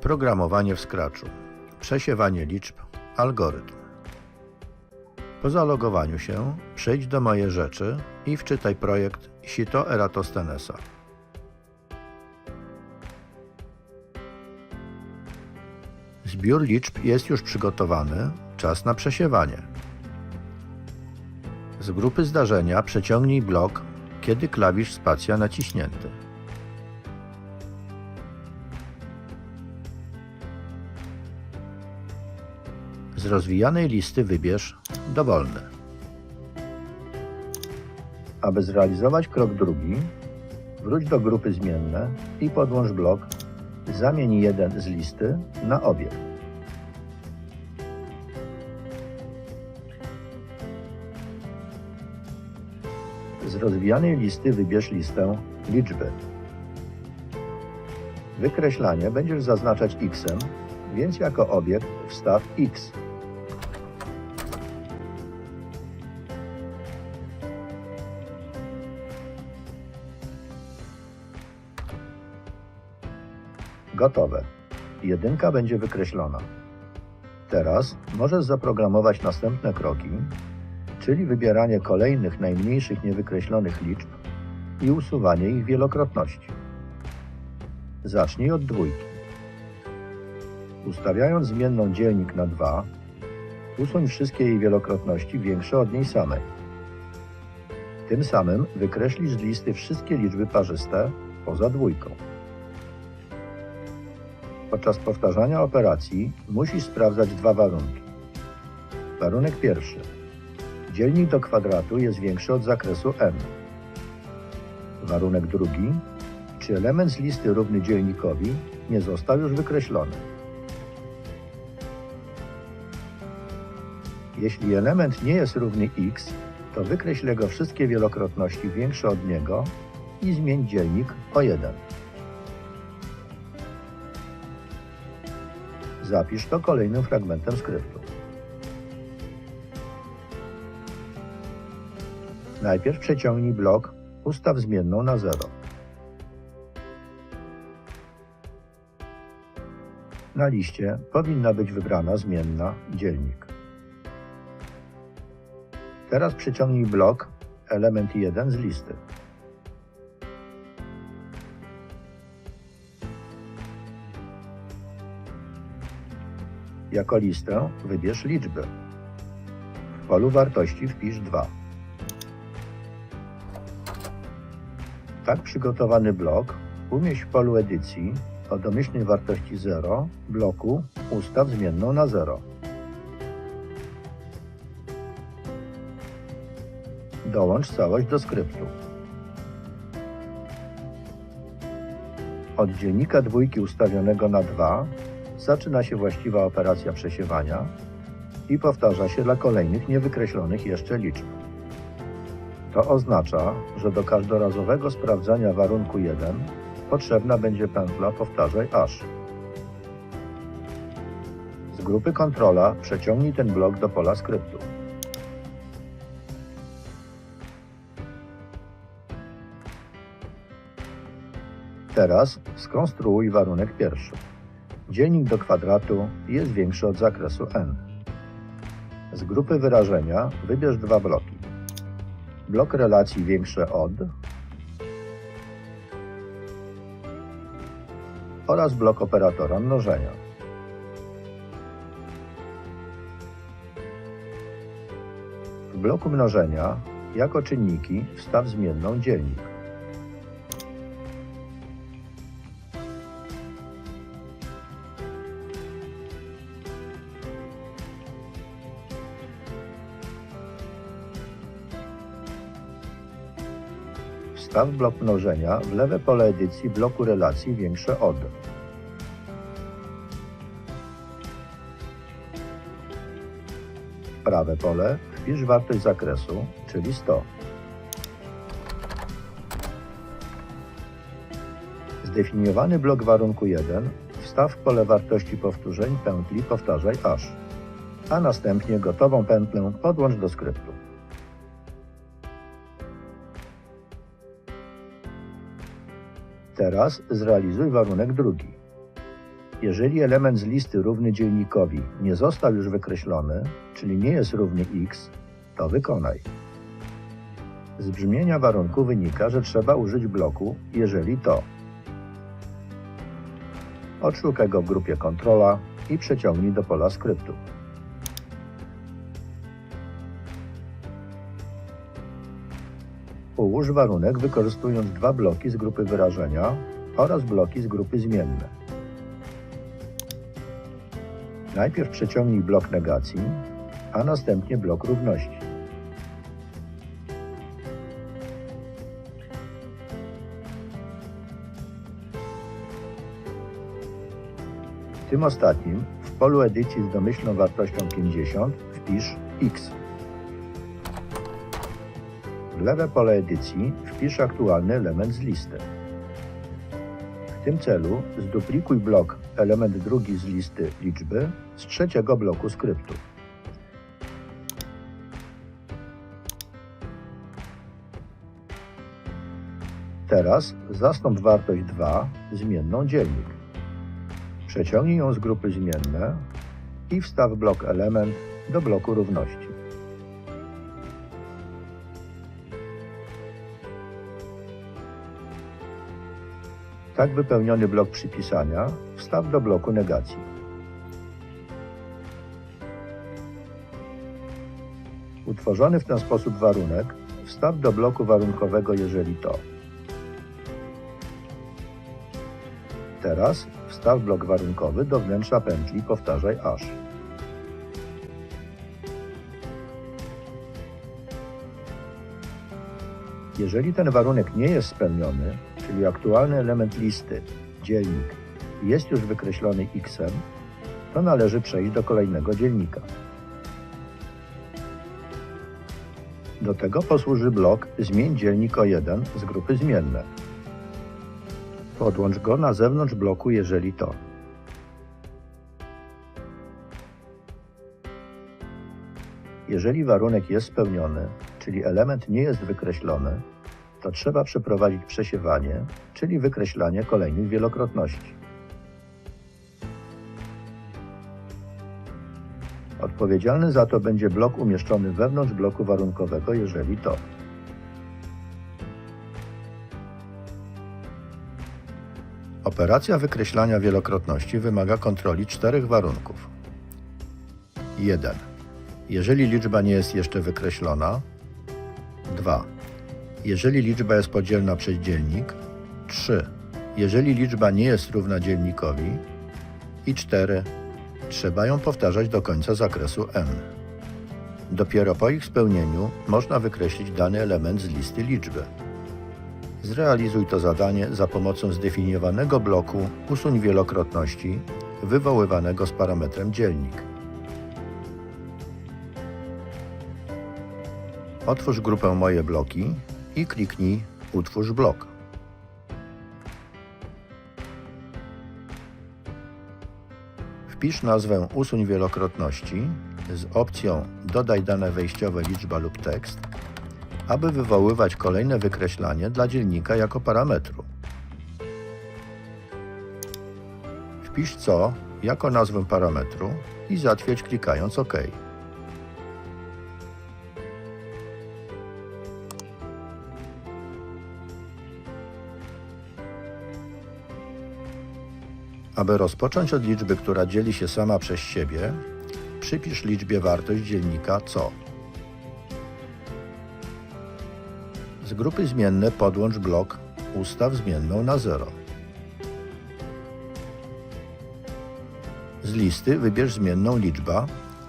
Programowanie w Scratchu. Przesiewanie liczb. Algorytm. Po zalogowaniu się przejdź do Moje rzeczy i wczytaj projekt Sito Eratosthenesa. Zbiór liczb jest już przygotowany. Czas na przesiewanie. Z grupy zdarzenia przeciągnij blok, kiedy klawisz spacja naciśnięty. Rozwijanej listy wybierz dowolny. Aby zrealizować krok drugi, wróć do grupy zmienne i podłącz blok Zamień jeden z listy na obiekt. Z rozwijanej listy wybierz listę liczby. Wykreślanie będziesz zaznaczać x, więc jako obiekt wstaw x. Gotowe. Jedynka będzie wykreślona. Teraz możesz zaprogramować następne kroki, czyli wybieranie kolejnych najmniejszych niewykreślonych liczb i usuwanie ich wielokrotności. Zacznij od dwójki. Ustawiając zmienną dzielnik na 2, usuń wszystkie jej wielokrotności większe od niej samej. Tym samym wykreślisz z listy wszystkie liczby parzyste poza dwójką. Podczas powtarzania operacji musisz sprawdzać dwa warunki. Warunek pierwszy. Dzielnik do kwadratu jest większy od zakresu n. Warunek drugi. Czy element z listy równy dzielnikowi nie został już wykreślony? Jeśli element nie jest równy x, to wykreśl jego wszystkie wielokrotności większe od niego i zmień dzielnik o 1. Zapisz to kolejnym fragmentem skryptu. Najpierw przeciągnij blok Ustaw zmienną na 0. Na liście powinna być wybrana zmienna dzielnik. Teraz przeciągnij blok element 1 z listy. Jako listę wybierz liczby. W polu wartości wpisz 2. Tak przygotowany blok umieść w polu edycji o domyślnej wartości 0 bloku ustaw zmienną na 0. Dołącz całość do skryptu. Od dziennika dwójki ustawionego na 2 zaczyna się właściwa operacja przesiewania i powtarza się dla kolejnych niewykreślonych jeszcze liczb. To oznacza, że do każdorazowego sprawdzania warunku 1 potrzebna będzie pętla powtarzaj aż. Z grupy kontrola przeciągnij ten blok do pola skryptu. Teraz skonstruuj warunek pierwszy. Dzielnik do kwadratu jest większy od zakresu n. Z grupy wyrażenia wybierz dwa bloki. Blok relacji większe od oraz blok operatora mnożenia. W bloku mnożenia jako czynniki wstaw zmienną dzielnik. Wstaw blok mnożenia w lewe pole edycji bloku relacji większe od. Prawe pole wpisz wartość zakresu, czyli 100. Zdefiniowany blok warunku 1 wstaw w pole wartości powtórzeń pętli powtarzaj aż, a następnie gotową pętlę podłącz do skryptu. Teraz zrealizuj warunek drugi. Jeżeli element z listy równy dzielnikowi nie został już wykreślony, czyli nie jest równy x, to wykonaj. Z brzmienia warunku wynika, że trzeba użyć bloku, jeżeli to. Odszukaj go w grupie kontrola i przeciągnij do pola skryptu. Ułóż warunek wykorzystując dwa bloki z grupy wyrażenia oraz bloki z grupy zmienne. Najpierw przeciągnij blok negacji, a następnie blok równości. W tym ostatnim, w polu edycji z domyślną wartością 50 wpisz x. W lewe pole edycji wpisz aktualny element z listy. W tym celu zduplikuj blok element drugi z listy liczby z trzeciego bloku skryptu. Teraz zastąp wartość 2 zmienną dzielnik. Przeciągnij ją z grupy zmienne i wstaw blok element do bloku równości. Tak wypełniony blok przypisania wstaw do bloku negacji. Utworzony w ten sposób warunek wstaw do bloku warunkowego jeżeli to. Teraz wstaw blok warunkowy do wnętrza pętli powtarzaj aż. Jeżeli ten warunek nie jest spełniony, czyli aktualny element listy, dzielnik, jest już wykreślony x, to należy przejść do kolejnego dzielnika. Do tego posłuży blok Zmień dzielnik o 1 z grupy zmienne. Podłącz go na zewnątrz bloku, jeżeli to. Jeżeli warunek jest spełniony, czyli element nie jest wykreślony, to trzeba przeprowadzić przesiewanie, czyli wykreślanie kolejnych wielokrotności. Odpowiedzialny za to będzie blok umieszczony wewnątrz bloku warunkowego, jeżeli to. Operacja wykreślania wielokrotności wymaga kontroli czterech warunków. 1. Jeżeli liczba nie jest jeszcze wykreślona. 2. Jeżeli liczba jest podzielna przez dzielnik. 3. Jeżeli liczba nie jest równa dzielnikowi. I 4. Trzeba ją powtarzać do końca zakresu n. Dopiero po ich spełnieniu można wykreślić dany element z listy liczby. Zrealizuj to zadanie za pomocą zdefiniowanego bloku usuń wielokrotności wywoływanego z parametrem dzielnik. Otwórz grupę Moje bloki i kliknij Utwórz blok. Wpisz nazwę Usuń wielokrotności z opcją Dodaj dane wejściowe liczba lub tekst aby wywoływać kolejne wykreślanie dla dzielnika jako parametru. Wpisz co jako nazwę parametru i zatwierdź klikając OK. Aby rozpocząć od liczby, która dzieli się sama przez siebie, przypisz liczbie wartość dzielnika co. Z grupy zmienne podłącz blok Ustaw zmienną na 0. Z listy wybierz zmienną liczba,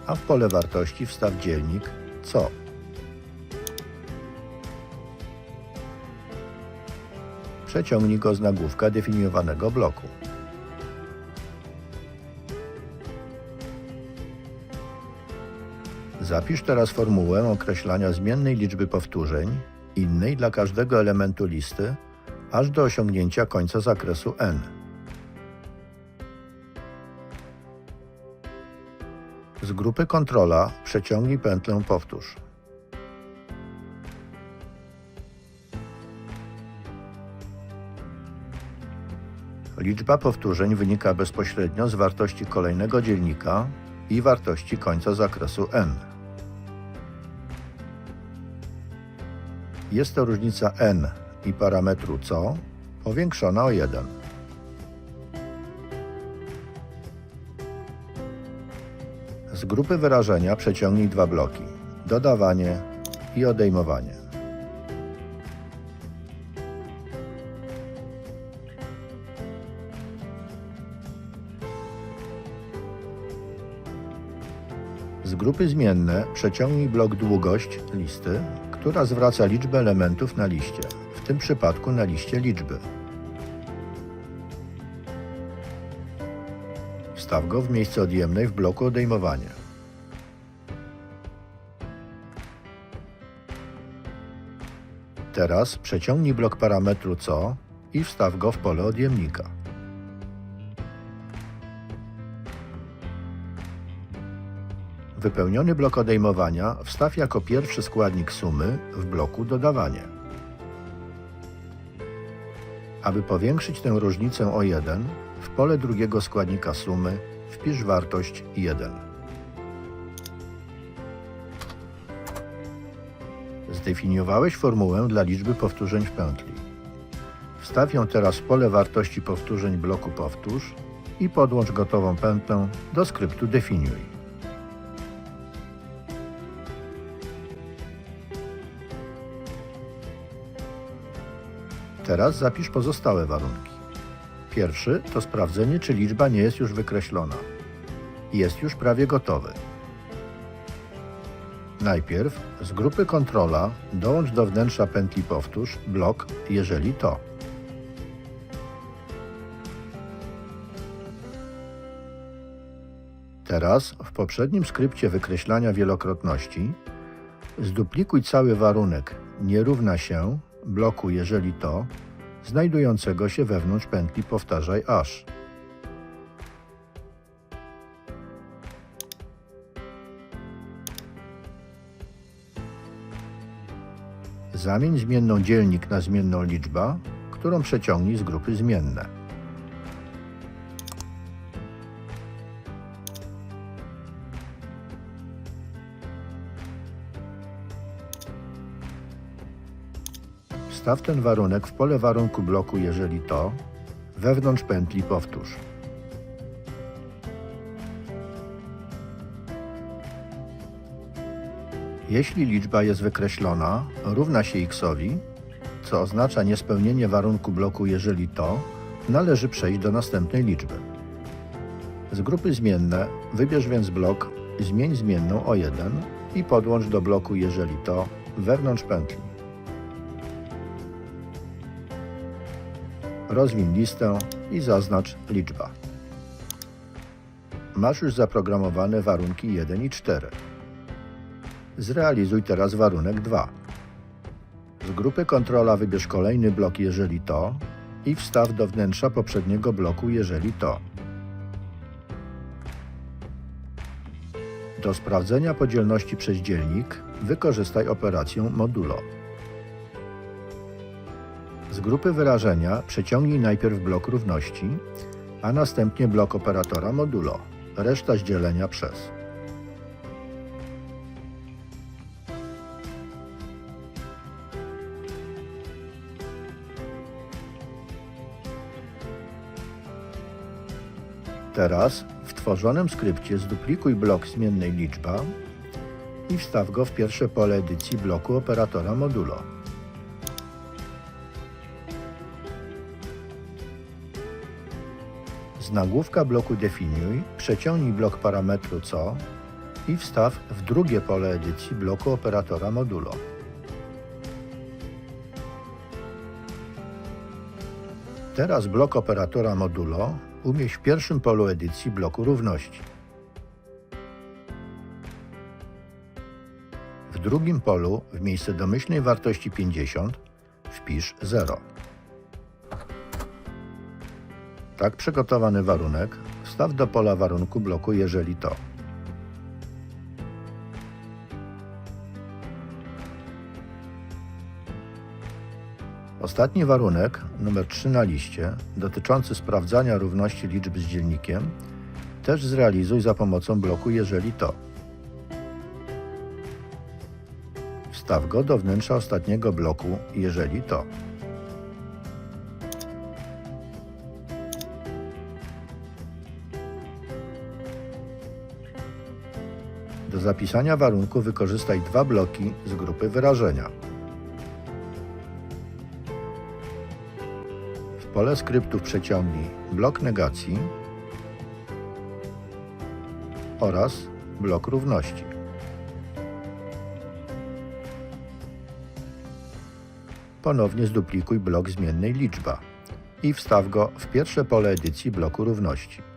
a w pole wartości wstaw dzielnik co. Przeciągnij go z nagłówka definiowanego bloku. Zapisz teraz formułę określania zmiennej liczby powtórzeń innej dla każdego elementu listy, aż do osiągnięcia końca zakresu n. Z grupy kontrola przeciągnij pętlę powtórz. Liczba powtórzeń wynika bezpośrednio z wartości kolejnego dzielnika i wartości końca zakresu n. Jest to różnica n i parametru co powiększona o 1. Z grupy wyrażenia przeciągnij dwa bloki: dodawanie i odejmowanie. Z grupy zmienne przeciągnij blok długość listy, która zwraca liczbę elementów na liście, w tym przypadku na liście liczby. Wstaw go w miejsce odjemnej w bloku odejmowania. Teraz przeciągnij blok parametru co i wstaw go w pole odjemnika. Wypełniony blok odejmowania wstaw jako pierwszy składnik sumy w bloku dodawanie. Aby powiększyć tę różnicę o 1, w pole drugiego składnika sumy wpisz wartość 1. Zdefiniowałeś formułę dla liczby powtórzeń w pętli. Wstaw ją teraz w pole wartości powtórzeń bloku powtórz i podłącz gotową pętlę do skryptu definiuj. Teraz zapisz pozostałe warunki. Pierwszy to sprawdzenie, czy liczba nie jest już wykreślona. Jest już prawie gotowy. Najpierw z grupy kontrola dołącz do wnętrza pętli powtórz blok, jeżeli to. Teraz w poprzednim skrypcie wykreślania wielokrotności zduplikuj cały warunek nie równa się bloku jeżeli to znajdującego się wewnątrz pętli powtarzaj aż. Zamień zmienną dzielnik na zmienną liczba, którą przeciągnij z grupy zmienne. Wstaw ten warunek w pole warunku bloku jeżeli to wewnątrz pętli powtórz. Jeśli liczba jest wykreślona, równa się xowi, co oznacza niespełnienie warunku bloku jeżeli to, należy przejść do następnej liczby. Z grupy zmienne wybierz więc blok zmień zmienną o 1 i podłącz do bloku jeżeli to wewnątrz pętli. Rozwin listę i zaznacz liczba. Masz już zaprogramowane warunki 1 i 4. Zrealizuj teraz warunek 2. Z grupy kontrola wybierz kolejny blok jeżeli to i wstaw do wnętrza poprzedniego bloku jeżeli to. Do sprawdzenia podzielności przez dzielnik wykorzystaj operację modulo. Z grupy wyrażenia przeciągnij najpierw blok równości, a następnie blok operatora modulo, reszta z dzielenia przez. Teraz w tworzonym skrypcie zduplikuj blok zmiennej liczba i wstaw go w pierwsze pole edycji bloku operatora modulo. Z nagłówka bloku definiuj przeciągnij blok parametru co i wstaw w drugie pole edycji bloku operatora modulo. Teraz blok operatora modulo umieść w pierwszym polu edycji bloku równości. W drugim polu w miejsce domyślnej wartości 50 wpisz 0. Tak przygotowany warunek wstaw do pola warunku bloku jeżeli to. Ostatni warunek, numer 3 na liście, dotyczący sprawdzania równości liczby z dzielnikiem, też zrealizuj za pomocą bloku jeżeli to. Wstaw go do wnętrza ostatniego bloku jeżeli to. Do zapisania warunku wykorzystaj dwa bloki z grupy wyrażenia. W pole skryptu przeciągnij blok negacji oraz blok równości. Ponownie zduplikuj blok zmiennej liczba i wstaw go w pierwsze pole edycji bloku równości.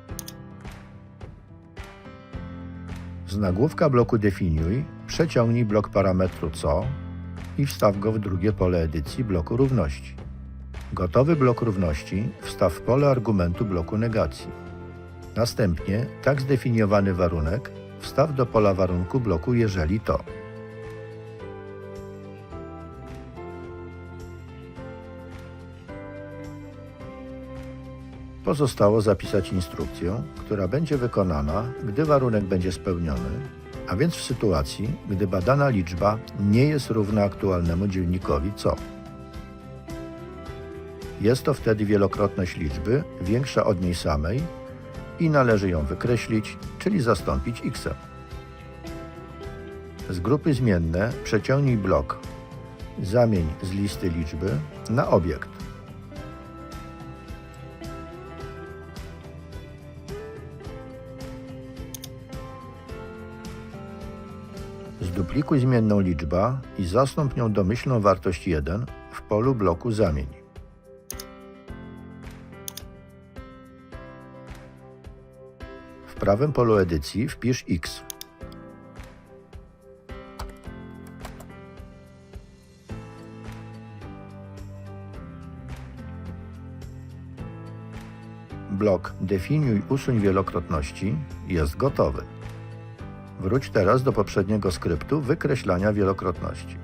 Z nagłówka bloku definiuj przeciągnij blok parametru co i wstaw go w drugie pole edycji bloku równości. Gotowy blok równości wstaw w pole argumentu bloku negacji. Następnie tak zdefiniowany warunek wstaw do pola warunku bloku jeżeli to. Pozostało zapisać instrukcję, która będzie wykonana, gdy warunek będzie spełniony, a więc w sytuacji, gdy badana liczba nie jest równa aktualnemu dzielnikowi co. Jest to wtedy wielokrotność liczby większa od niej samej i należy ją wykreślić, czyli zastąpić x. Z grupy zmienne przeciągnij blok Zamień z listy liczby na obiekt. Zduplikuj zmienną liczba i zastąp nią domyślną wartość 1 w polu bloku zamień. W prawym polu edycji wpisz x. Blok Definiuj usuń wielokrotności jest gotowy. Wróć teraz do poprzedniego skryptu wykreślania wielokrotności.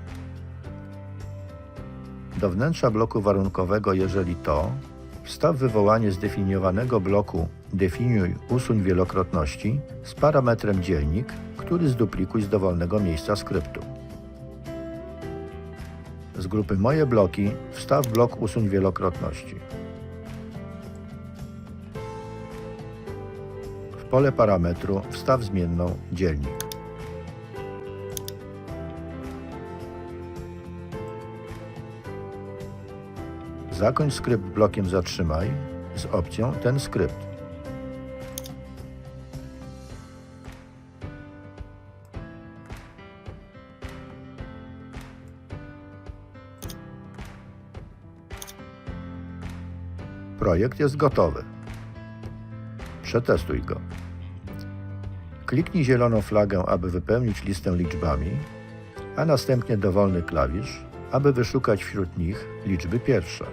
Do wnętrza bloku warunkowego jeżeli to, wstaw wywołanie zdefiniowanego bloku definiuj usuń wielokrotności z parametrem dzielnik, który zduplikuj z dowolnego miejsca skryptu. Z grupy moje bloki wstaw blok usuń wielokrotności. Pole parametru wstaw zmienną dzielnik. Zakończ skrypt blokiem zatrzymaj z opcją ten skrypt. Projekt jest gotowy. Przetestuj go. Kliknij zieloną flagę, aby wypełnić listę liczbami, a następnie dowolny klawisz, aby wyszukać wśród nich liczby pierwsze.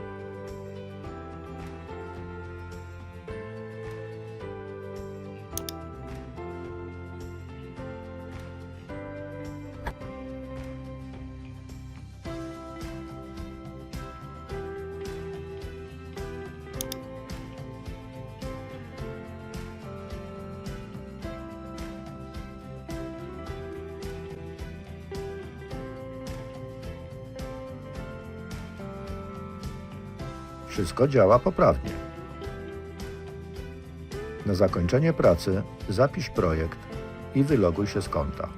Wszystko działa poprawnie. Na zakończenie pracy zapisz projekt i wyloguj się z konta.